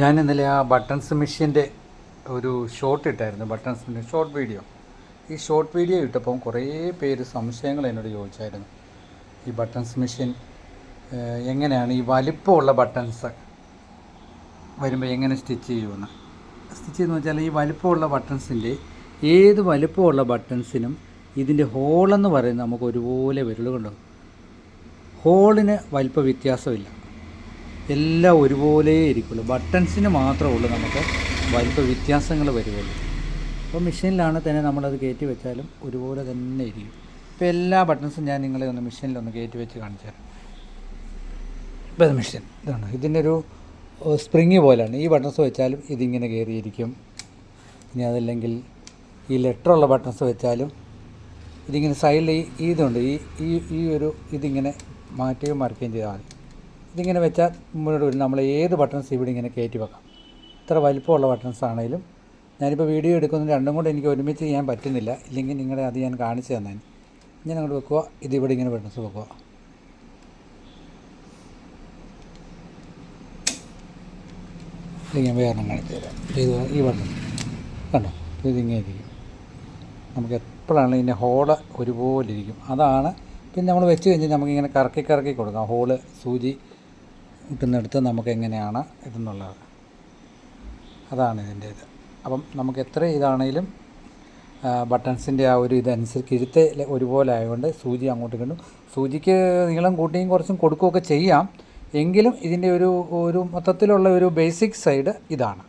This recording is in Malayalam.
ഞാൻ ഇന്നലെ ആ ബട്ടൺസ് മെഷീന്റെ ഒരു ഷോർട്ട് ഇട്ടായിരുന്നു ബട്ടൺസിന്റെ ഷോർട്ട് വീഡിയോ ഈ ഷോർട്ട് വീഡിയോ ഇട്ടപ്പം കുറേ പേര് സംശയങ്ങൾ എന്നോട് ചോദിച്ചായിരുന്നു. ഈ ബട്ടൺസ് മെഷീൻ എങ്ങനെയാണ് ഈ വലിപ്പമുള്ള ബട്ടൺസ് വരുമ്പോൾ എങ്ങനെ സ്റ്റിച്ച് ചെയ്യുമെന്ന്? സ്റ്റിച്ച് ചെയ്യുന്ന വെച്ചാൽ ഈ വലിപ്പമുള്ള ബട്ടൺസിന്റെ ഏത് വലിപ്പമുള്ള ബട്ടൺസിനും ഇതിന്റെ ഹോളെന്ന് പറയുന്നത് നമുക്ക് ഒരുപോലെ വരുള്ളൂ കണ്ടോ? ഹോളിന് വലിപ്പ വ്യത്യാസമില്ല. എല്ലാം ഒരുപോലെ ഇരിക്കുള്ളൂ. ബട്ടൺസിന് മാത്രമേ ഉള്ളൂ നമുക്ക് വലിപ്പ വ്യത്യാസങ്ങൾ വരുള്ളൂ അപ്പോൾ മെഷീനിലാണ് തന്നെ നമ്മളത് കയറ്റി വെച്ചാലും ഒരുപോലെ തന്നെ ഇരിക്കും. ഇപ്പോൾ എല്ലാ ബട്ടൺസും ഞാൻ നിങ്ങളെ ഒന്ന് മെഷീനിലൊന്ന് കയറ്റി വെച്ച് കാണിച്ചു തരാം. ഇപ്പോൾ ഇത് മെഷീൻ ഇതാണ്. ഇതിന്റെ ഒരു സ്പ്രിങ് പോലെയാണ്. ഈ ബട്ടൺസ് വെച്ചാലും ഇതിങ്ങനെ കയറിയിരിക്കും. ഇനി അതല്ലെങ്കിൽ ഈ ലെറ്ററുള്ള ബട്ടൺസ് വെച്ചാലും ഇതിങ്ങനെ സൈഡിൽ ഈ ഇതുണ്ട്. ഈ ഈ ഈ ഒരു ഇതിങ്ങനെ മാറ്റുകയും മറക്കുകയും ചെയ്താൽ മതി. ഇതിങ്ങനെ വെച്ചാൽ മുന്നോട്ട് വരും. നമ്മൾ ഏത് ബട്ടൺസ് ഇവിടെ ഇങ്ങനെ കയറ്റി വെക്കാം? ഇത്ര വലിപ്പമുള്ള ബട്ടൺസ് ആണെങ്കിലും ഞാനിപ്പോൾ വീഡിയോ എടുക്കുന്നത് രണ്ടും കൂടെ എനിക്ക് ഒരുമിച്ച് ചെയ്യാൻ പറ്റുന്നില്ല. ഇല്ലെങ്കിൽ നിങ്ങളുടെ അത് ഞാൻ കാണിച്ചു തന്നാൽ ഞാൻ അങ്ങോട്ട് വെക്കുക. ഇത് ഇവിടെ ഇങ്ങനെ ബട്ടൺസ് വെക്കുക. ഞാൻ വേറെ കാണിച്ചു തരാം. ഇത് ഈ ബട്ടൺ കണ്ടോ? ഇതിങ്ങനെ ഇരിക്കും. നമുക്ക് എപ്പോഴാണ് ഇതിന്റെ ഹോൾ ഒരുപോലെ ഇരിക്കും. അതാണ് പിന്നെ നമ്മൾ വെച്ച് കഴിഞ്ഞാൽ നമുക്കിങ്ങനെ കറക്കി കറക്കി കൊടുക്കാം. ഹോൾ സൂചി കിട്ടുന്നിടത്ത് നമുക്ക് എങ്ങനെയാണ് ഇതെന്നുള്ളത്? അതാണ് ഇതിന്റെ ഇത്. അപ്പം നമുക്ക് എത്ര ഇതാണേലും ബട്ടൺസിന്റെ ആ ഒരു ഇതനുസരിച്ച് കിഴുത്ത് ഒരുപോലെ ആയതുകൊണ്ട് സൂചി അങ്ങോട്ട് കണ്ടു സൂചിക്ക് നീളം കൂട്ടിയും കുറച്ചും കൊടുക്കുകയൊക്കെ ചെയ്യാം. എങ്കിലും ഇതിന്റെ ഒരു ഒരു മൊത്തത്തിലുള്ള ഒരു ബേസിക് സൈഡ് ഇതാണ്.